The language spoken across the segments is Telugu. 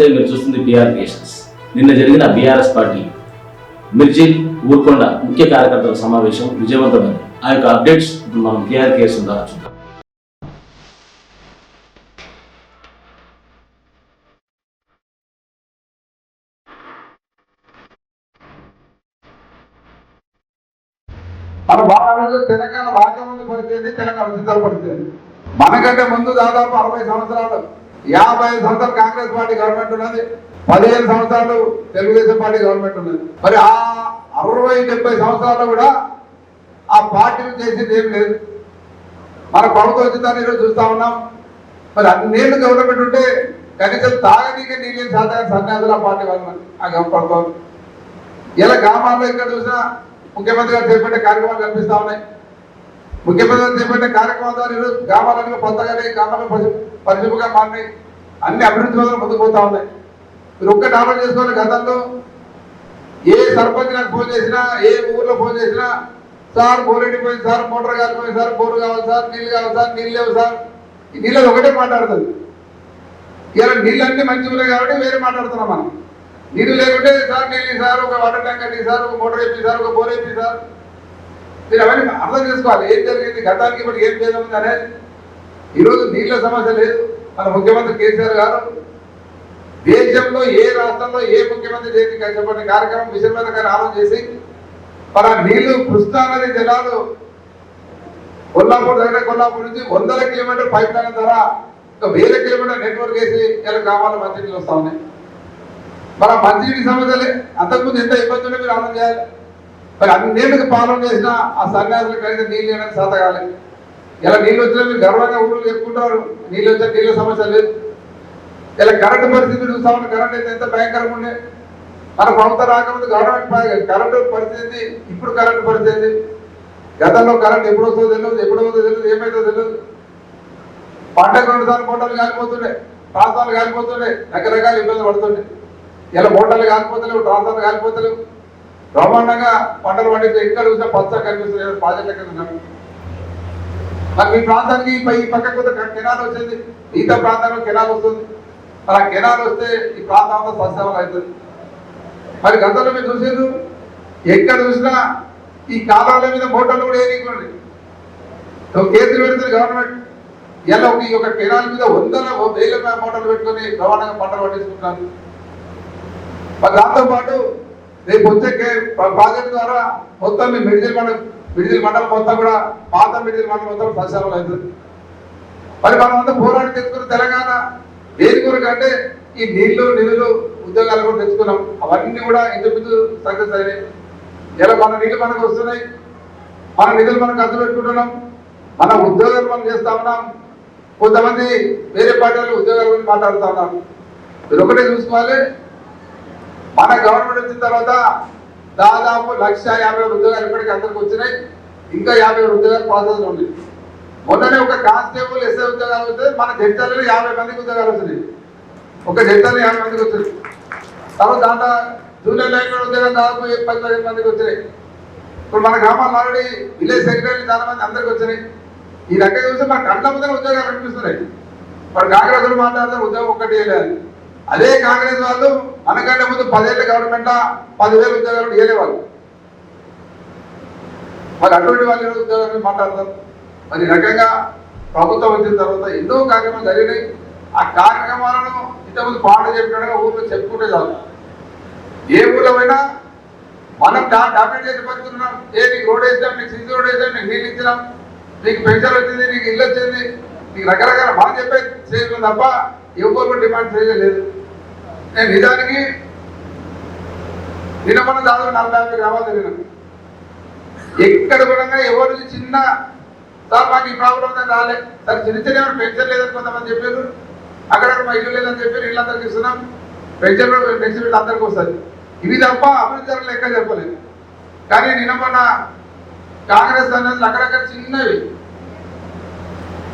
నమస్తే మీరు చూస్తుంది బీఆర్ క్రియేషన్స్ నిన్న జరిగిన బీఆర్ఎస్ పార్టీ మిర్జిల్ ఊర్కొండ ముఖ్య కార్యకర్తల సమావేశం విజయవంతమైంది. ఆ యొక్క అప్డేట్స్ ఇప్పుడు మనం బీఆర్ క్రియేషన్ ద్వారా చూద్దాం. మన భారతదేశంలో తెలంగాణ రాజ్యం ఉంది పడితేంది తెలంగాణ సిద్ధం పడుతుంది మనకంటే ముందు దాదాపు అరవై సంవత్సరాలు యాభై ఐదు సంవత్సరాలు కాంగ్రెస్ పార్టీ గవర్నమెంట్ ఉన్నది పదిహేను సంవత్సరాలు తెలుగుదేశం పార్టీ గవర్నమెంట్ ఉన్నది. మరి ఆ అరవై డెబ్బై సంవత్సరాలు కూడా ఆ పార్టీలు చేసింది ఏం లేదు. మన ప్రభుత్వం వచ్చిందని ఈరోజు చూస్తా ఉన్నాం. మరి అన్ని నీళ్ళు గవర్నమెంట్ ఉంటే కనీసం తాగనీకే నీళ్ళు సాధారణ సన్యాసులు ఆ పార్టీ వాళ్ళు ఆ గవర్నమెంట్ ప్రభుత్వం. ఇలా గ్రామాల్లో ఇక్కడ చూసినా ముఖ్యమంత్రి గారు చేపట్టే కార్యక్రమాలు కనిపిస్తా ఉన్నాయి. ముఖ్యమంత్రి గారు చేపట్టే కార్యక్రమాల ద్వారా ఈరోజు గ్రామాలలో కొత్తగానే గ్రామాలను పరిశుభ్రంగా మారినాయి. అన్ని అభివృద్ధి వల్ల ముందుకు పోతా ఉన్నాయి. మీరు ఒక్కటి ఆలోచన చేసుకోవాలి గతంలో ఏ సర్పంచ్ నాకు ఫోన్ చేసినా ఏ ఊర్లో ఫోన్ చేసినా సార్ బోర్ ఎండిపోయింది సార్ మోటార్ కాలిపోయింది సార్ బోర్ కావాలి సార్ నీళ్ళు కావాలి సార్ నీళ్ళు లేవు సార్. ఈ నీళ్ళు ఒకటే మాట్లాడుతుంది. ఇలా నీళ్ళన్నీ మంచి ఉన్నాయి కాబట్టి వేరే మాట్లాడుతున్నాం మనం. నీళ్ళు లేకుంటే సార్ నీళ్ళు సార్ ఒక వాటర్ ట్యాంక్ అండి సార్ ఒక మోటార్ వేపి సార్ ఒక బోర్ వేపి సార్. మీరు అవన్నీ అర్థం చేసుకోవాలి. ఏం జరిగింది? గతానికి ఇప్పుడు ఏం చేద్దాం అనేది. ఈరోజు నీళ్ళ సమస్య లేదు. మన ముఖ్యమంత్రి కేసీఆర్ గారు దేశంలో ఏ రాష్ట్రంలో ఏ ముఖ్యమంత్రి చేతి చెప్పిన కార్యక్రమం విషయం మీద కానీ ఆలోచన చేసి మన నీళ్ళు కృష్ణా నది జలాలు కొల్లాపూర్ దగ్గర కొల్లాపూర్ నుంచి వందల కిలోమీటర్ పైప్ లైన్ ద్వారా ఒక వేల కిలోమీటర్ నెట్వర్క్ వేసి ఇలా గ్రామాల్లో మంచినీళ్ళు వస్తా ఉన్నాయి. మన మంచినీటి సమస్యలే అంతకుముందు ఎంత ఇబ్బంది ఉండే మీరు ఆలోచన చేయాలి. మరి అన్ని నీళ్ళకి పాలన చేసిన ఆ సన్యాసులు కలిసి నీళ్ళు ఇవ్వడానికి సాతగాలి. ఇలా నీళ్ళు వచ్చినా మీరు గర్వంగా ఊళ్ళు చెప్పుకుంటారు. నీళ్ళు వచ్చిన నీళ్ళ సమస్య లేదు. ఇలా కరెంటు పరిస్థితి చూస్తామని కరెంట్ అయితే ఎంత భయంకరంగా ఉండే. మన ప్రభుత్వం రాకముందు గవర్నమెంట్ కరెంటు పరిస్థితి ఇప్పుడు కరెంటు పరిస్థితి. గతంలో కరెంట్ ఎప్పుడు వస్తుందో తెలియదు ఎప్పుడు వస్తుందో తెలియదు ఏమైతుందో తెలియదు పంటకు రెండు సార్లు మోటార్లు కాలిపోతుండే ప్రాంతాలు కాలిపోతుండే రకరకాల ఇబ్బందులు పడుతుండే. ఇలా మోటార్లు కాలిపోతలేవు ప్రాంతాలు కాలిపోతలేవు. బ్రహ్మాండంగా పంటలు పండితే ఎక్కడ చూసినా పచ్చ కనిపిస్తుంది ప్రాజెక్ట్ ఎక్కడ నాకు మీ ప్రాంతానికి ఈ పక్క పక్కకు కొంత కెనాల్ వచ్చింది. మిగతా ప్రాంతంలో కెనాల్ వస్తుంది. మరి ఆ కెనాల్ వస్తే ఈ ప్రాంతం అంతా అవుతుంది. మరి గతంలో మీరు చూసారు ఎక్కడ చూసినా ఈ కాలాల మీద మోటార్లు కూడా ఏరికోండి కేసులు పెడుతుంది గవర్నమెంట్ ఇలా ఒక ఈ యొక్క కెనాల్ మీద వందల వేల మోటార్లు పెట్టుకొని రవాణాగా పంటలు పండించుకుంటున్నారు మరి దాంతో పాటు రేపు వచ్చే ప్రాజెక్ట్ ద్వారా మొత్తం మీ మిడిజిల్ మండలం మిడిజిల్ మండలం మొత్తం కూడా పాత మిడిజిల్ మండలం మొత్తం సస్యాలు అవుతుంది. మరి మనం అంతా పోరాడి తెచ్చుకున్న తెలంగాణ? దేని కొరకు అంటే ఈ నీళ్ళు నిధులు ఉద్యోగాలు కూడా తెచ్చుకున్నాం. అవన్నీ కూడా ఇంతకుముందు సక్సెస్ అయినాయి ఇలా మన నీళ్ళు మనకు వస్తున్నాయి. మన నిధులు మనం ఖర్చు పెట్టుకుంటున్నాం. మన ఉద్యోగాలు మనం చేస్తా ఉన్నాం. కొంతమంది వేరే పార్టీలు ఉద్యోగాల గురించి మాట్లాడుతా ఉన్నాం మీరు ఒకటే చూసుకోవాలి. మన గవర్నమెంట్ వచ్చిన తర్వాత దాదాపు లక్ష యాభై ఉద్యోగాలు ఇప్పటికీ అందరికి వచ్చినాయి. ఇంకా యాభై ఉద్యోగాలు ప్రాసెస్ ఉంది మొన్ననే ఒక కానిస్టేబుల్ ఎస్ఐ ఉద్యోగాలు వస్తే మన జడ్జాలలో యాభై మందికి ఉద్యోగాలు వస్తుంది ఒక జడ్జాలలో యాభై మందికి వచ్చింది. తర్వాత దాంట్లో జూనియర్ లైన్ ఉద్యోగాలు దాదాపు పది పదిహేను మందికి వచ్చినాయి. ఇప్పుడు మన గ్రామాల్లో ఆల్రెడీ విలేజ్ సెక్రటరీ చాలా మంది అందరికి వచ్చినాయి. ఈ రకంగా చూస్తే మన కళ్ళ ముందర ఉద్యోగాలు కనిపిస్తున్నాయి. మరి కాంగ్రెస్ మాట్లాడతారు ఉద్యోగం ఒక్కటి వేయలేదు అదే కాంగ్రెస్ వాళ్ళు మనకంటే ముందు పదేళ్ళ గవర్నమెంట్ పదివేల ఉద్యోగాలు వేయలే మరి అటువంటి వాళ్ళు ఈరోజు ఉద్యోగాల గురించి మాట్లాడతారు? మరి రకంగా ప్రభుత్వం వచ్చిన తర్వాత ఎన్నో కార్యక్రమాలు జరిగినాయి. ఆ కార్యక్రమాలను ఇంతకుముందు పాట చెప్పినట్టుగా ఊర్లో చెప్పుకుంటే చాలు. ఏ ఊర్లో పోయినా మనం డాక్టర్ చేసి పడుతున్నాం ఏ నీకు రోడ్ వేసాం నీకు సిసి రోడ్ వేసాం నీకు నీళ్ళు ఇచ్చినాం నీకు పెన్షన్ వచ్చింది నీకు ఇల్లు వచ్చింది నీకు రకరకాల మనం చెప్పే చేయడం తప్ప ఎవరు డిమాండ్ చేయలేదు. నేను నిజానికి నిన్న మన దాదాపు నలభై యాభై గ్రామాలు తిరిగినాను ఎక్కడ కూడా ఎవరు చిన్న సార్ మాకు ఈ ప్రాబ్లం ఉందని రాలే. సార్ చిన్న చిన్న పెన్షన్ లేదని కొంతమంది చెప్పారు. అక్కడ మా ఇల్లు లేదని చెప్పారు. ఇళ్ళందరికి అందరికి ఇస్తున్నాం. పెన్షన్ పెన్షన్ అందరికి వస్తుంది. ఇవి తప్ప అభివృద్ధి ధరలు లెక్క చెప్పలేదు. కానీ నిన్న మొన్న కాంగ్రెస్ అనేది అక్కడక్కడ చిన్నవి.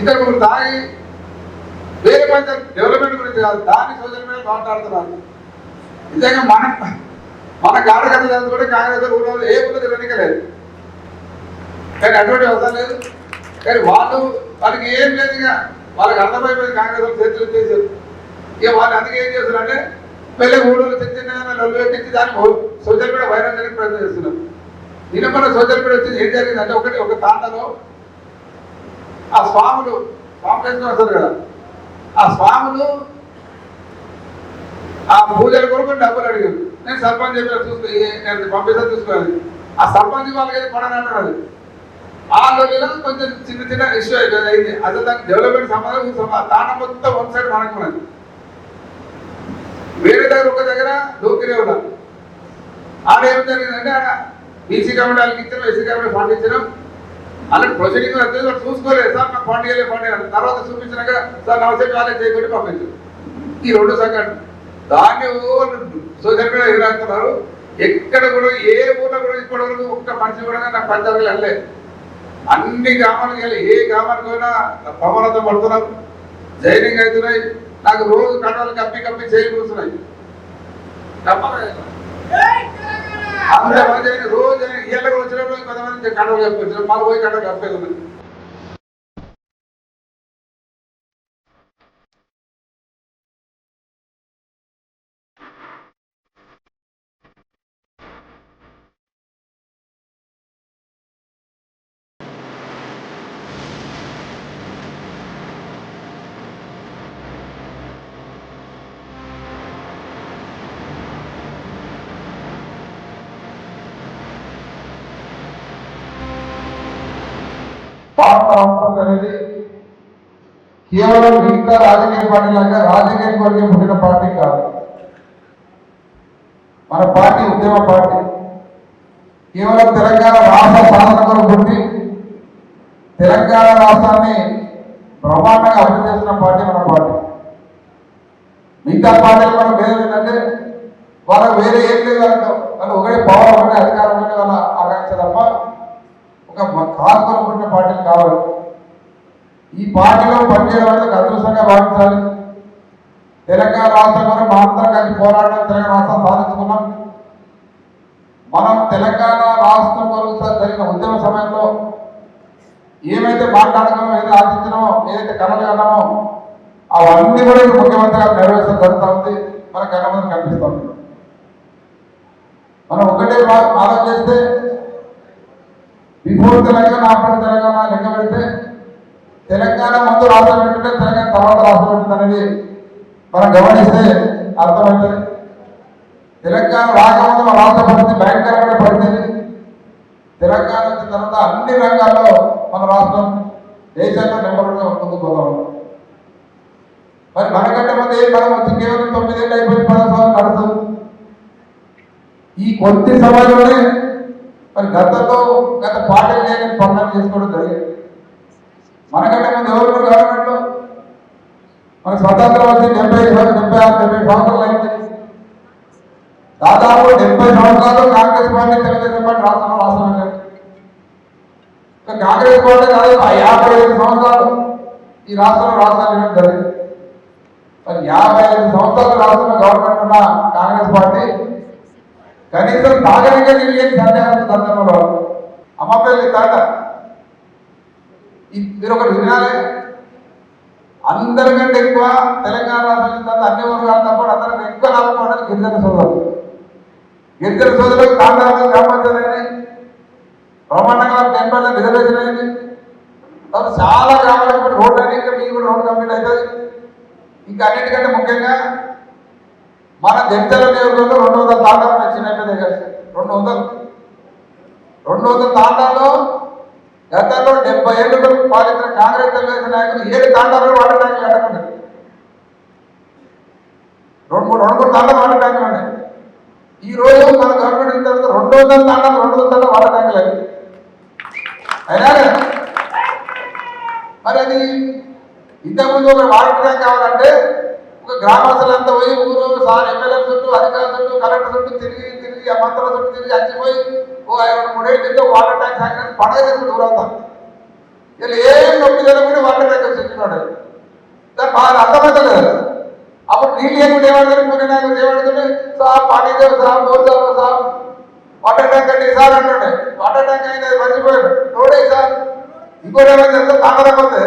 ఇద్దరు ముగ్గురు తాగి వేరే పంచాయత్ డెవలప్మెంట్ గురించి కాదు దాన్ని సోషల్ మీడియా మాట్లాడుతున్నారు. నిజంగా మన మన కార్యకర్తలు కూడా కాంగ్రెస్ ఊళ్ళో ఏ ఊళ్ళో తిరగలేదు కానీ అటువంటి అవసరం లేదు. కానీ వాళ్ళు వాళ్ళకి ఏం లేదు ఇక. వాళ్ళకి అర్థమైపోయింది కాంగ్రెస్ చేతులు చేశారు ఇక వాళ్ళు అందుకే ఏం చేస్తున్నారంటే పెళ్ళి ఊళ్ళో తెచ్చిన చిన్న లొల్లు పెట్టించి దాన్ని సోషల్ మీడియా వైరల్ చేయడానికి ప్రయత్నం చేస్తున్నారు. నిన్న మన సోషల్ మీడియా వచ్చి ఏం జరిగిందంటే ఒకటి ఒక తాండలో ఆ స్వాములు స్వామి వేసుకుని వస్తారు కదా. ఆ స్వాములు ఆ పూజల కొరకు డబ్బులు అడిగారు. నేను సర్పంచ్ చెప్పాను చూసుకో ఏ- నేను పంపిస్తాను చూసుకోవాలి. ఆ సర్పంచ్ వాళ్ళకి ఏది పడని అంటారు ఆ రోజులో కొంచెం చిన్న చిన్న ఇష్యూ అయింది. అసలు దానికి డెవలప్మెంట్ సంబంధం తాన మొత్తం వన్ సైడ్ మనకున్నది వేరే దగ్గర ఒక దగ్గర డోకిరే ఉన్నారు. ఆడ ఏం జరిగిందంటే ఆడ బీసీ కమిటీ వాళ్ళకి ఇచ్చారు ఎస్సీ కమిటీ ఫండ్ ఇచ్చినాం. అలాంటి ప్రొసీడింగ్ వస్తే చూసుకోలేదు సార్ నాకు ఫండ్ ఇవ్వలేదు ఫండ్ ఇవ్వలేదు తర్వాత చూపించినాక సార్ నమస్తే కాలేజ్ చేయబట్టి పంపించారు ఈ రెండు సంఘటన దాన్ని సోషల్ మీడియా ఎదురాస్తున్నారు ఎక్కడ కూడా ఏ ఊళ్ళో కూడా ఇప్పటి వరకు ఒక్క మనిషి కూడా నాకు పంచాయతీలు వెళ్ళలేదు. అన్ని గ్రామాలకు వెళ్ళి ఏ గ్రామానికి పోయినా ప్రమాణంతో పడుతున్నారు జైనింగ్ అవుతున్నాయి నాకు రోజు కట్టాలు కప్పి కప్పి చేయి కూర్చున్నాయి అందరూ రోజు ఇళ్ళకి వచ్చినప్పుడు కొంతమంది కట్టలు కప్పి వచ్చిన మళ్ళీ పోయి కడవ కప్పేది ఉంది అవసరం అనేది కేవలం మిగతా రాజకీయ పార్టీ లాగా రాజకీయ కొరకే పుట్టిన పార్టీ కాదు. మన పార్టీ ఉద్యమ పార్టీ. కేవలం తెలంగాణ రాష్ట్ర సాధన కొరకు పుట్టి తెలంగాణ రాష్ట్రాన్ని బ్రహ్మాండంగా అభివృద్ధి చేసిన పార్టీ మన పార్టీ. మిగతా పార్టీలు మనం భేదం ఏంటంటే వాళ్ళకి వేరే ఏం లేదు అంటాం వాళ్ళు ఒకటే పవర్ ఒకటే అధికారం ఒకటే వాళ్ళ ఆకాంక్ష తప్ప ఒక కాస్కొన పుట్టిన పార్టీలు కావాలి. ఈ పార్టీలో పనిచేయడం అనేది అదృష్టంగా భావించాలి. తెలంగాణ రాష్ట్రం కూడా మా అందరం కలిసి పోరాటం తెలంగాణ రాష్ట్రం సాధించుకున్నాం. మనం తెలంగాణ రాష్ట్రం కొరకు జరిగిన ఉద్యమ సమయంలో ఏమైతే మాట్లాడుకున్నామో ఏదైతే ఆశించినామో ఏదైతే కళలు కన్నామో అవన్నీ కూడా ఇప్పుడు ముఖ్యమంత్రి గారు నెరవేర్చడం జరుగుతూ ఉంది. మన కళ్ళ ముందు కనిపిస్తూ ఉంది. మనం ఒకటే బా- చేస్తే బిఫోర్ తెలంగాణ ఆఫ్టర్ తెలంగాణ లెక్క పెడితే తెలంగాణ ముందు రాష్ట్రం పెట్టితే తెలంగాణ తర్వాత రాష్ట్రం పెట్టింది మనం గమనిస్తే అర్థమవుతుంది తెలంగాణ రాకముందు మన రాష్ట్ర పరిస్థితి భయంకరమైన పరిస్థితి. తెలంగాణ వచ్చిన తర్వాత అన్ని రంగాల్లో మన రాష్ట్రం దేశంలో నెంబర్ వన్గా ముందుకుపోతా మరి మనకంటే ముందు ఏం మనం వచ్చి కేవలం తొమ్మిదేళ్ళు అయిపోయింది పదో సంవత్సరం నడుస్తుంది ఈ కొద్ది సమయంలోనే మరి గతంలో గత పార్టీలు లేని పనులు చేసుకోవడం జరిగింది. మనకంటే ముందు ఎవరు గవర్నమెంట్లో మన స్వతంత్రం వచ్చి డెబ్బై డెబ్బై ఆరు డెబ్బై సంవత్సరాలు అయింది. దాదాపు డెబ్బై సంవత్సరాలు కాంగ్రెస్ పార్టీ తెలుగుదేశం పార్టీ రాష్ట్రంలో రాష్ట్రం లేదు. కాంగ్రెస్ పార్టీ దాదాపు యాభై ఐదు సంవత్సరాలు ఈ రాష్ట్రంలో రాష్ట్రాలు జరిగింది. మరి యాభై ఐదు సంవత్సరాలు రాష్ట్రంలో గవర్నమెంట్ ఉన్న కాంగ్రెస్ పార్టీ కనీసం తాగనిగా నీళ్ళు లేని సందేహం అమ్మ పిల్లలు తాట మీరు ఒకటి వినాలి. అందరికంటే ఎక్కువ తెలంగాణ రాష్ట్రం తర్వాత అన్ని వర్గాలతో పాటు అందరికంటే ఎక్కువ లాభం పడేది గిరిజన సోదరులు. గిరిజన సోదరులకు తాండాలు గ్రామాంతరాన్ని బ్రహ్మాండంగా టెన్ పర్సెంట్ రిజర్వేషన్ అయింది. తర్వాత చాలా గ్రామాలకు ఇప్పుడు రోడ్డు అని మీకు కూడా రోడ్డు కంప్లీట్ అవుతుంది. ఇంకా అన్నిటికంటే ముఖ్యంగా మన జగిత్యాల నియోజకవర్గంలో రెండు వందల తాండాలు నచ్చినట్టు కలిసి రెండు వందలు. రెండు వందల తాండాల్లో గతంలో డెబ్బై ఏళ్ళు పాలించిన కాంగ్రెస్ తెలుగుదేశం నాయకులు ఏడు తాండాలు వాడటానికి అడగండి రెండు మూడు రెండు మూడు తాండాలు వాడటానికి ఉన్నాయి. ఈ రోజు మన గవర్నమెంట్ ఇచ్చిన తర్వాత రెండు వందల తాండాలు రెండు వందల తాండాలు వాడటానికి లేదు అయినా మరి అది ఇంతకుముందు ఒక కావాలంటే గ్రామస్తులంతా పోయి ఊరు సార్ ఎమ్మెల్యే చుట్టూ అధికారుల చుట్టూ కలెక్టర్ చుట్టూ తిరిగి తిరిగి ఆ మంత్రుల చుట్టూ తిరిగి అచ్చిపోయి ఓ ఐదు మూడేళ్ళు వాటర్ ట్యాంక్ సాగినట్టు పండుగ చేసుకుంటూ ఊరవుతాం వీళ్ళు ఏం నొప్పి జరగకుండా వాటర్ ట్యాంక్ వచ్చినాడు దాని బాగా అర్థమవుతుంది అప్పుడు నీళ్ళు ఏమిటి ఏమడుతుంది కొన్ని నాయకులు ఏమడుతుంది సార్ పానీ దేవు sir bore sir. Water tank అంటే సార్ అంటుండే. వాటర్ ట్యాంక్ అయితే మర్చిపోయాడు. రోడే సార్? ఇంకోటి ఏమైనా ఎంత తాగలేకపోతే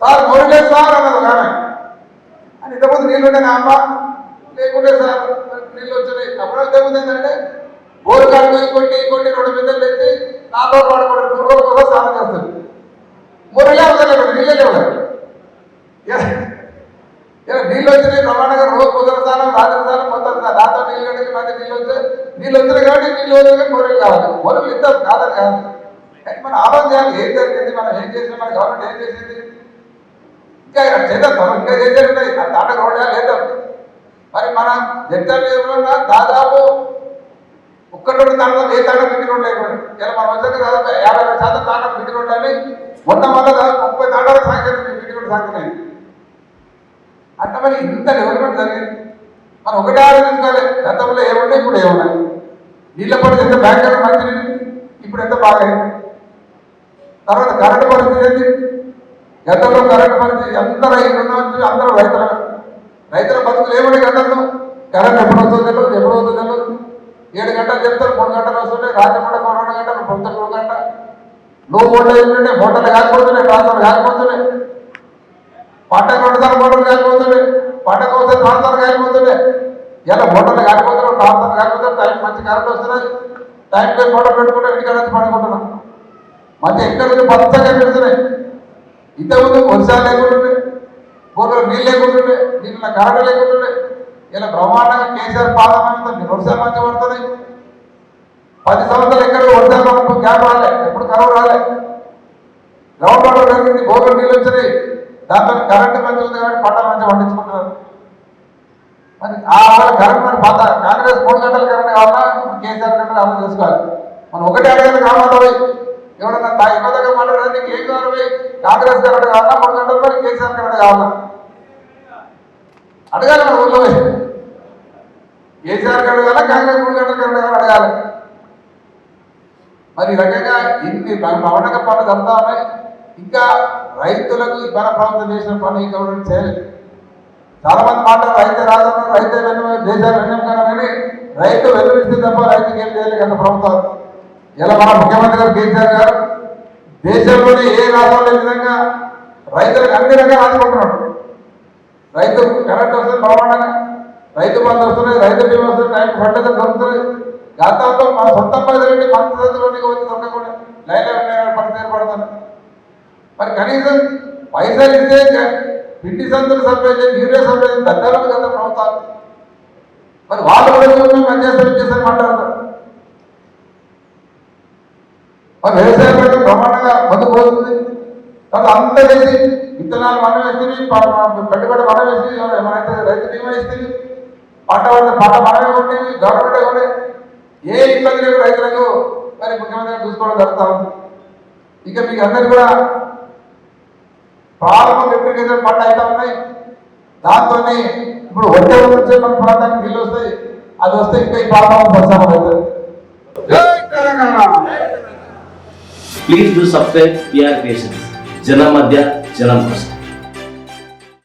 సార్ మోడలేదు సార్ అన్నది ఒక ఆమె. ఇంతకుముందు నీళ్ళు ఉండే అమ్మ. లేకుంటే సార్ నీళ్ళు వచ్చినాయి అప్పుడు ఇంతకుముందు ఏంటంటే బోరు కాడుకొని కొట్టి కొట్టి రెండు బిందెలు ఎత్తి నాలుగు రోజులు వాడుకుంటారు మూడు రోజులు కూడా స్నానం చేస్తారు. మురళి అవుతారు నీళ్ళే లేవు నీళ్ళు వచ్చినాయి బ్రహ్మాండంగా రోజు కుదర స్నానం రాత్రి స్నానం మొత్తం స్నానం. దాంతో నీళ్ళు కడిగి మధ్య నీళ్ళు వచ్చాయి నీళ్ళు వచ్చినాయి కాబట్టి నీళ్ళు వదిలి మురళి కావాలి. మురళి ఇద్దరు కాదని కాదు. మనం ఆలోచన చేయాలి ఏం జరిగింది మనం ఏం చేసినాం మన గవర్నమెంట్ ఏం చేసింది? ఇంకా చేద్దాం ఇంకా చేసేది ఉన్నాయి ఆ తాట మరి మన జడ్జర్లో దాదాపు ఒక్క రెండు తాండలో ఏ తాండ బిడ్డి రోడ్ లేకుండా ఇలా మనం వచ్చాక దాదాపు యాభై రెండు శాతం తాండ బిడ్డి రోడ్ మొన్న వల్ల దాదాపు ముప్పై తాండాలకు సాంక్షన్ బిడ్డి రోడ్ సాంక్షన్ అట్లా మరి ఇంత డెవలప్మెంట్ జరిగింది. మనం ఒకటే ఆలోచించుకోవాలి గతంలో ఏమున్నాయి ఇప్పుడు ఏమున్నాయి? నీళ్ళ పడితే ఎంత బ్యాంకర్ మంచిది ఇప్పుడు ఎంత బాగైంది? తర్వాత కరెంటు పరిస్థితి ఏంటి? గతంలో కరెంటు పరిస్థితి అందరూ రైతులు అందరూ రైతులు రైతుల బతుకులు ఏమున్నాయి గంటలు కరెంట్ ఎప్పుడు వస్తుందో తెలియదు ఎప్పుడు వస్తుందో తెలియదు ఏడు గంటలు చెప్తారు మూడు గంటలు వస్తుంటే రాత్రి పూట ఒక రెండు గంటలు పొద్దున ఒక గంట నువ్వు ఓట్లు ఏంటంటే మోటార్లు కాకపోతున్నాయి ప్రాంతాలు కాకపోతున్నాయి పంటకు రెండు సార్లు కాకపోతున్నాయి పంటకు ఒకసారి ప్రాంతాలు కాకపోతున్నాయి ఇలా మోటార్లు కాకపోతున్నావు ప్రాంతాలు కాకపోతే టైం మంచి కరెంట్ వస్తున్నాయి. టైం పోయి మోటార్ పెట్టుకుంటే ఇంటికాడ వచ్చి పడుకుంటున్నాం. మళ్ళీ ఎక్కడ నుంచి పచ్చగా పెడుతున్నాయి. ఇంతకుముందు వర్షాలు లేకుంటుండే గోడలు నీళ్ళు లేకుంటుండే నీళ్ళ కరెంటు లేకుంటుండే. ఇలా బ్రహ్మాండంగా కేసీఆర్ పాలన వర్షాలు మంచిగా పడుతున్నాయి పది సంవత్సరాలు ఎక్కడ వర్షాలు మనకు గ్యాప్ రాలే ఎప్పుడు కరువు రాలే. గవర్నమెంట్ పెరిగింది గోడలు నీళ్ళు వచ్చినాయి దాంతో కరెంటు మంచిగా ఉంది కాబట్టి పంటలు మంచిగా పండించుకుంటున్నారు. మరి ఆ వాళ్ళ కరెంట్ మరి పాత కాంగ్రెస్ మూడు గంటల కరెంట్ కావాలా? కేసీఆర్ గంటలు అమలు చేసుకోవాలి మనం ఒకటే అడగాలి కావాలి ఎవడన్నా తా ఎక్కువ దగ్గర నీకు ఏం కావాలి కాంగ్రెస్ కరెక్ట్ కావాలా? మూడు గంటల మరి కేసీఆర్ కరెక్ట్ కావాలా? అడగాలి మన ఊళ్ళో కేసీఆర్ కరెక్ట్ కావాలా? కాంగ్రెస్ మూడు గంటల కరెక్ట్ కావాలా? అడగాలి. మరి రకంగా ఇన్ని పవనక పనులు జరుగుతా ఉన్నాయి. ఇంకా రైతులకు ఈ మన ప్రభుత్వం చేసిన పని గవర్నమెంట్ చేయలేదు. చాలా మంది మాట్లాడారు రైతే రాజు రైతే వెన్ను దేశాలు వెన్నెముకన కానీ రైతు వెన్నుడిస్తే తప్ప రైతుకి ఏం చేయలేదు కదా ప్రభుత్వాలు. ఇలా మన ముఖ్యమంత్రి గారు కేసీఆర్ గారు దేశంలోనే ఏ రాష్ట్రంలో లేని విధంగా రైతులకు అన్ని రకాలు ఆదుకుంటున్నాడు రైతు కరెంట్ వస్తుంది బాగుండగా రైతు బంధు వస్తున్నాయి రైతు బీమా వస్తుంది టైం ఫర్టిలైజర్ దొరుకుతుంది. గతంలో మన సొంత ప్రజలండి మన చదువులోనికి వచ్చి దొరకకుండా లైన్లో ఉన్నాయి పరిస్థితి ఏర్పడుతుంది మరి కనీసం పైసలు ఇస్తే పిండి సంతులు సప్లై చేసి యూరియా సప్లై చేసి దగ్గరకు కదా ప్రభుత్వాలు. మరి వాళ్ళు కూడా చూసి మంచి చేస్తారు చేస్తారు మాట్లాడతారు. మరి వ్యవసాయ రంగం బ్రహ్మాండంగా ముందుకు పోతుంది. తర్వాత అంతా చేసి విత్తనాలు మనం వేస్తుంది పెట్టుబడి మనం వేస్తుంది మనైతే రైతు బీమా ఇస్తుంది. పంట పంట పంట మనమే ఉండేవి గవర్నమెంట్ కొనే ఏ ఇబ్బంది లేదు రైతులకు మరి ముఖ్యమంత్రి చూసుకోవడం జరుగుతూ ఉంది. ఇక మీకు అందరు కూడా ప్రారంభం రిప్లికేషన్ పంట అయితే ఉన్నాయి దాంతో ఇప్పుడు వచ్చే వచ్చే మన ప్రాంతానికి నీళ్ళు వస్తాయి అది వస్తే ఇంకా ఈ ప్రారంభం ప్రచారం అవుతుంది. Telangana! Please do subscribe PR Creations. Jana Madhya, Jana Masa.